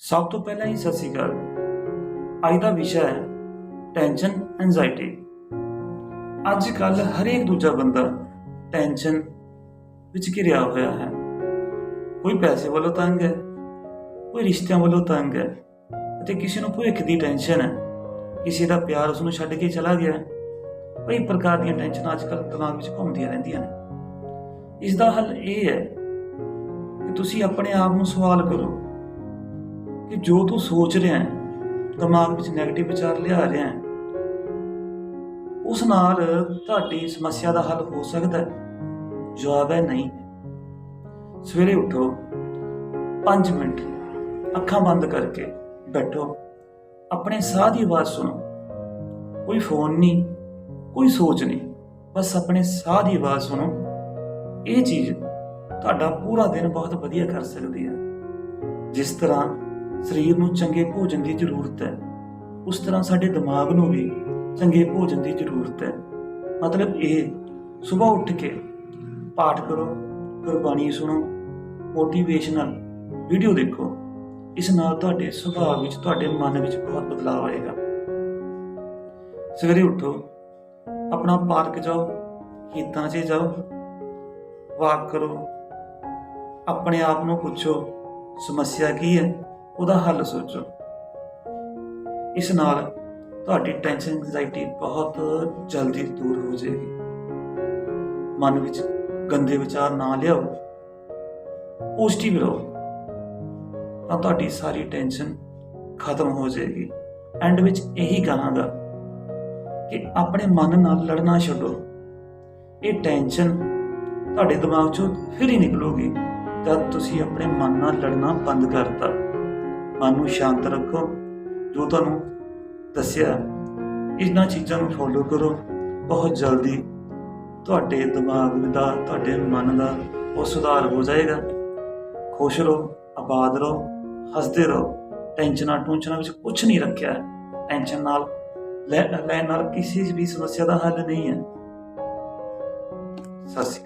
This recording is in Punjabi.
ਸਭ ਤੋਂ ਪਹਿਲਾਂ ਹੀ ਸਤਿ ਸ਼੍ਰੀ ਅਕਾਲ। ਅੱਜ ਦਾ ਵਿਸ਼ਾ ਹੈ ਟੈਨਸ਼ਨ ਐਂਜ਼ਾਇਟੀ ਅੱਜ ਕੱਲ ਹਰੇਕ ਦੂਜਾ ਬੰਦਾ ਟੈਨਸ਼ਨ ਵਿੱਚ ਘਿਰਿਆ ਹੋਇਆ ਹੈ। ਕੋਈ ਪੈਸੇ ਵੱਲੋਂ ਤੰਗ ਹੈ, ਕੋਈ ਰਿਸ਼ਤਿਆਂ ਵੱਲੋਂ ਤੰਗ ਹੈ ਅਤੇ ਕਿਸੇ ਨੂੰ ਭਵਿੱਖ ਦੀ ਟੈਨਸ਼ਨ ਹੈ। ਕਿਸੇ ਦਾ ਪਿਆਰ ਉਸ ਨੂੰ ਛੱਡ ਕੇ ਚਲਾ ਗਿਆ ਕਈ ਪ੍ਰਕਾਰ ਦੀਆਂ ਟੈਨਸ਼ਨਾਂ ਅੱਜ ਕੱਲ ਦਿਮਾਗ ਵਿੱਚ ਘੁੰਮਦੀਆਂ ਰਹਿੰਦੀਆਂ ਨੇ। ਇਸ ਦਾ ਹੱਲ ਇਹ ਹੈ ਕਿ ਤੁਸੀਂ ਆਪਣੇ ਆਪ ਨੂੰ ਸਵਾਲ ਕਰੋ। ਕਿ ਜੋ ਤੂੰ ਸੋਚ ਰਿਹਾ ਹੈ, ਦਿਮਾਗ ਵਿੱਚ 네ਗੇਟਿਵ ਵਿਚਾਰ ਲਿਆ ਰਿਹਾ ਹੈ, ਉਸ ਨਾਲ ਤੁਹਾਡੀ ਸਮੱਸਿਆ ਦਾ ਹੱਲ ਹੋ ਸਕਦਾ ਹੈ। ਜਵਾਬ ਹੈ ਨਹੀਂ। ਸਵੇਰੇ ਉਠੋ 5 ਮਿੰਟ ਅੱਖਾਂ ਬੰਦ ਕਰਕੇ ਬੈਠੋ। ਆਪਣੇ ਸਾਹ ਦੀ ਆਵਾਜ਼ ਸੁਣੋ। ਕੋਈ ਫੋਨ ਨਹੀਂ, ਕੋਈ ਸੋਚ ਨਹੀਂ, ਬਸ ਆਪਣੇ ਸਾਹ ਦੀ ਆਵਾਜ਼ ਸੁਣੋ। ਇਹ ਚੀਜ਼ ਤੁਹਾਡਾ ਪੂਰਾ ਦਿਨ ਬਹੁਤ ਵਧੀਆ ਕਰ ਸਕਦੀ ਹੈ। ਜਿਸ ਤਰ੍ਹਾਂ ਸਰੀਰ ਨੂੰ ਚੰਗੇ ਭੋਜਨ ਦੀ ਜ਼ਰੂਰਤ ਹੈ। ਉਸ ਤਰ੍ਹਾਂ ਸਾਡੇ ਦਿਮਾਗ ਨੂੰ ਵੀ ਚੰਗੇ ਭੋਜਨ ਦੀ ਜ਼ਰੂਰਤ ਹੈ। ਮਤਲਬ ਇਹ ਸਵੇਰ ਉੱਠ ਕੇ ਪਾਠ ਕਰੋ, ਗੁਰਬਾਣੀ ਸੁਣੋ ਮੋਟੀਵੇਸ਼ਨਲ ਵੀਡੀਓ ਦੇਖੋ। ਇਸ ਨਾਲ ਤੁਹਾਡੇ ਸੁਭਾਅ ਵਿੱਚ, ਤੁਹਾਡੇ ਮਨ ਵਿੱਚ ਬਹੁਤ ਬਦਲਾਅ ਆਏਗਾ। ਸਵੇਰੇ ਉੱਠੋ, ਆਪਣਾ ਪਾਰਕ ਜਾਓ, ਖੇਤਾਂ 'ਚ ਜਾਓ, ਵਾਕ ਕਰੋ। ਆਪਣੇ ਆਪ ਨੂੰ ਪੁੱਛੋ, ਸਮੱਸਿਆ ਕੀ ਹੈ? ਉਹਦਾ ਹੱਲ ਸੋਚੋ। ਇਸ ਨਾਲ ਤੁਹਾਡੀ ਟੈਨਸ਼ਨ ਐਂਜ਼ਾਇਟੀ ਬਹੁਤ ਜਲਦੀ ਦੂਰ ਹੋ ਜਾਏਗੀ। ਮਨ ਵਿੱਚ ਗੰਦੇ ਵਿਚਾਰ ਨਾ ਲਿਆਓ। ਪੋਜ਼ਿਟਿਵ ਰਹੋ। ਤਾਂ ਤੁਹਾਡੀ ਸਾਰੀ ਟੈਨਸ਼ਨ ਖਤਮ ਹੋ ਜਾਏਗੀ। ਐਂਡ ਵਿੱਚ ਇਹੀ ਕਹਾਂਗਾ ਕਿ ਆਪਣੇ ਮਨ ਨਾਲ ਲੜਨਾ ਛੱਡੋ। ਇਹ ਟੈਨਸ਼ਨ ਤੁਹਾਡੇ ਦਿਮਾਗ ਚੋਂ ਫਿਰ ਹੀ ਨਿਕਲੂਗੀ ਜਦ ਤੁਸੀਂ ਆਪਣੇ ਮਨ ਨਾਲ ਲੜਨਾ ਬੰਦ ਕਰਤਾ। ਮਨ ਨੂੰ ਸ਼ਾਂਤ ਰੱਖੋ। ਜੋ ਤੁਹਾਨੂੰ ਦੱਸਿਆ, ਇਹਨਾਂ ਚੀਜ਼ਾਂ ਨੂੰ ਫੋਲੋ ਕਰੋ। ਬਹੁਤ ਜਲਦੀ ਤੁਹਾਡੇ ਦਿਮਾਗ ਦਾ, ਤੁਹਾਡੇ ਮਨ ਦਾ ਉਹ ਸੁਧਾਰ ਹੋ ਜਾਏਗਾ। ਖੁਸ਼ ਰਹੋ, ਆਬਾਦ ਰਹੋ, ਹੱਸਦੇ ਰਹੋ। ਟੈਨਸ਼ਨਾਂ ਟੂਨਸ਼ਨਾਂ ਵਿੱਚ ਕੁਝ ਨਹੀਂ ਰੱਖਿਆ। ਟੈਨਸ਼ਨ ਨਾਲ, ਲੈ, ਲੈਣ ਨਾਲ ਕਿਸੇ ਵੀ ਸਮੱਸਿਆ ਦਾ ਹੱਲ ਨਹੀਂ ਹੈ। ਸਤਿ ਸ਼੍ਰੀ ਅਕਾਲ।